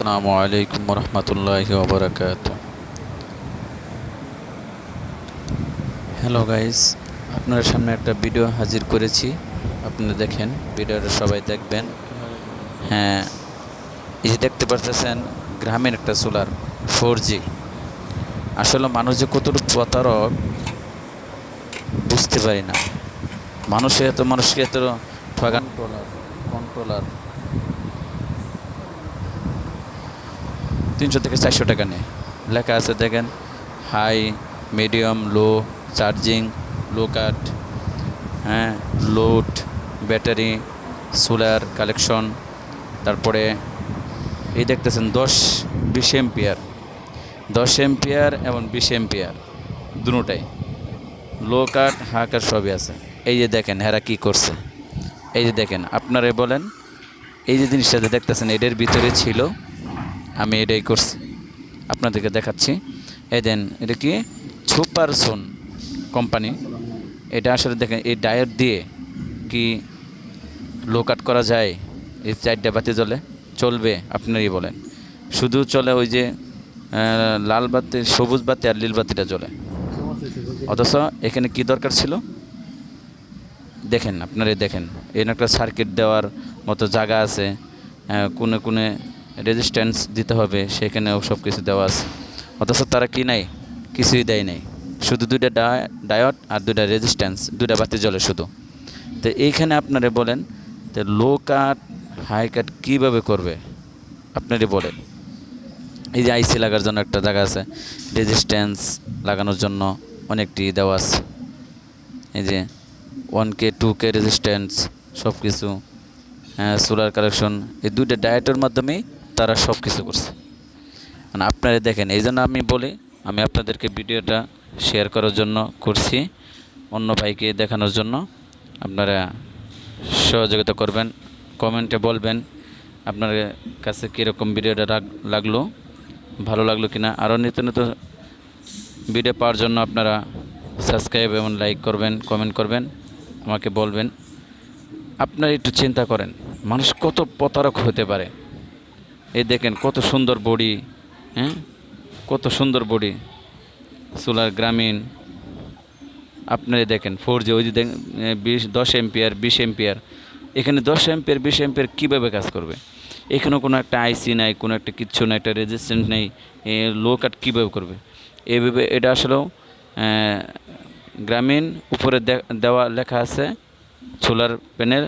আসসালামু আলাইকুম রহমতুল্লাহ ওবরাকাত হ্যালো গাইস আপনার সামনে একটা ভিডিও হাজির করেছি। আপনি দেখেন ভিডিওটা সবাই দেখবেন। হ্যাঁ এই দেখতে পারতেছেন, গ্রামের একটা সোলার ফোর জি আসলে মানুষ যে কতটুকু প্রতারক, বুঝতে পারি না। মানুষের এত, মানুষকে এত ঠগান কন্ট্রোলার কন্ট্রোলার তিনশো থেকে চারশো টাকা নেয়। লেখা আছে দেখেন, high, medium, low, charging, low cut হ্যাঁ লোড, ব্যাটারি, সোলার কালেকশন, তারপরে এই দেখতেছেন দশ, বিশ এম্পিয়ার। দশ এম্পিয়ার এবং বিশ এম্পিয়ার দুটাই লো কাট হা কাট সবই আছে। এই যে দেখেন হেরা কি করছে? এই যে দেখেন, আপনারা বলেন, এই যে জিনিসটা দেখতেছেন এটার ভিতরে ছিল আমি এটাই করছি। আপনাদেরকে দেখাচ্ছি। এই দেন, এটা কি? সুপার সোন কোম্পানি। এটা আসলে দেখেন, এই ডায়োড দিয়ে কি লো কাট করা যায়? এই চারটা বাতি জ্বলে চলবে, আপনারই বলেন। শুধু চলে ওই যে লাল বাতি, সবুজ বাতি আর নীল বাতিটা জ্বলে। অথচ এখানে কি দরকার ছিল? দেখেন আপনারা দেখেন। এর একটা সার্কিট দেওয়ার মতো জায়গা আছে। কোনে কোনে রেজিস্ট্যান্স দিতে হবে, সেখানেও সব কিছু দেওয়া আছে। অথচ তারা কি নাই? কিছুই দেয় নাই। শুধু দুইটা ডা- ডায়োড আর দুইটা রেজিস্ট্যান্স দুইটা বাতি জ্বলে শুধু। তো এইখানে আপনারা বলেন তো লো কাট হাই কাট কীভাবে করবে? আপনারই বলেন। এই যে আইসি লাগার জন্য একটা জায়গা আছে রেজিস্ট্যান্স লাগানোর জন্য অনেকটি দেওয়া আছে। এই যে one K two K resistance সব কিছু হ্যাঁ সোলার কালেকশন এই দুইটা ডায়েটের মাধ্যমেই তারা সব কিছু করছে। মানে আপনারা দেখেন, এই জন্য আমি বলি, আমি আপনাদেরকে ভিডিওটা শেয়ার করার জন্য করছি, অন্য ভাইকে দেখানোর জন্য। আপনারা সহযোগিতা করবেন, কমেন্টে বলবেন আপনার কাছে কীরকম ভিডিওটা লাগল, ভালো লাগল কিনা। আরও নিত্য নতুন ভিডিও পাওয়ার জন্য আপনারা সাবস্ক্রাইব এবং লাইক করবেন কমেন্ট করবেন, আমাকে বলবেন। আপনারা একটু চিন্তা করেন, মানুষ কত প্রতারক হতে পারে? এই দেখেন কত সুন্দর বডি হ্যাঁ? কত সুন্দর বডি। সোলার গ্রামীণ। আপনারা দেখেন ফোর জি ওই যে বিশ, দশ এম্পিয়ার বিশ এম্পিয়ার এখানে দশ এম্পিয়ার বিশ এম্পিয়ার কীভাবে কাজ করবে? এখানেও কোনো একটা আইসি নাই, কোনো একটা কিচ্ছু নাই, একটা রেজিস্ট্যান্স নেই লো কাট কীভাবে করবে? এইভাবে এটা আসলেও গ্রামীণ, উপরে দেওয়া লেখা আছে, সোলার প্যানেল